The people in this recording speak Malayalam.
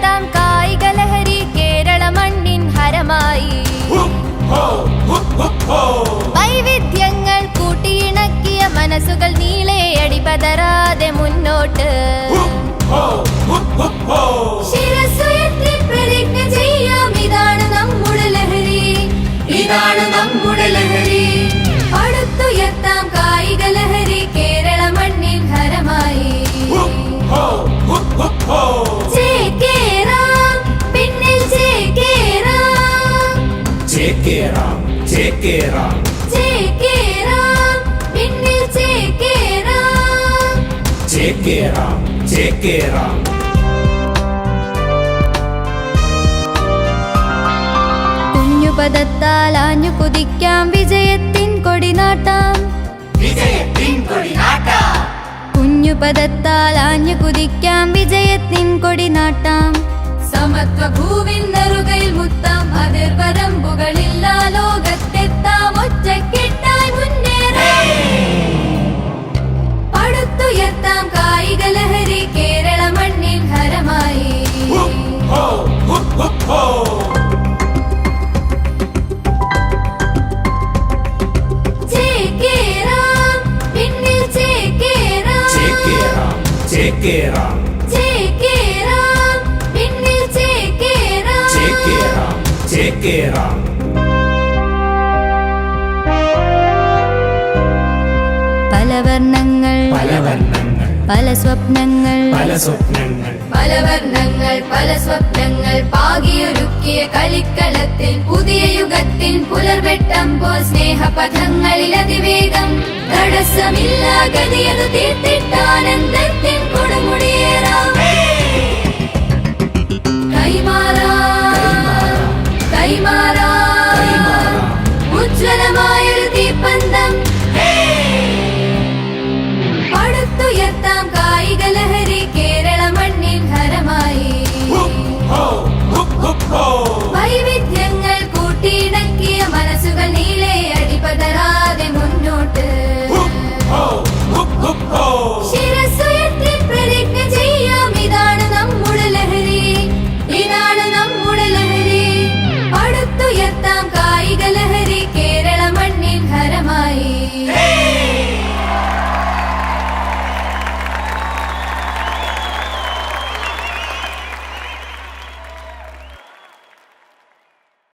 ഉയർത്താം കായിക ലഹരി കേരള മണ്ണിൻ ഹരമായി. വൈവിധ്യങ്ങൾ കൂട്ടിയിണക്കിയ മനസ്സുകൾ നീളെ അടിപതരാതെ മുന്നോട്ട്. ചേക്കേറാം ചേക്കേറാം ചേക്കേറാം, പിന്നിൽ ചേക്കേറാം. ചേക്കേറാം ചേക്കേറാം കുഞ്ഞുപദത്താൽ ആഞ്ഞു കുതിക്കാം വിജയത്തിൻ കൊടിനാട്ടാം വിജയത്തിൻ കൊടിനാട്ടാം കുഞ്ഞുപദത്താൽ ആഞ്ഞു കുതിക്കാം വിജയത്തിൻ കൊടിനാട്ടാം ചേക്കേറാം. ചേക്കേറാം, പിന്നിൽ ചേക്കേറാം. ചേക്കേറാം. ചേക്കേറാം. പല വർണങ്ങൾ പല വർണങ്ങൾ പല സ്വപ്നങ്ങൾ. പല സ്വപ്നങ്ങൾ. പല വർണങ്ങൾ പല സ്വപ്നങ്ങൾ. പാകിയൊരുക്കിയ കളിക്കളത്തിൽ പുതിയ യുഗത്തിൽ പുലർവെട്ടം പോൽ സ്നേഹപഥങ്ങളിൽ അതിവേഗം. തടസ്സമില്ല ഗതിയത് തീർത്തിട്ടാനന്ദത്തിൻ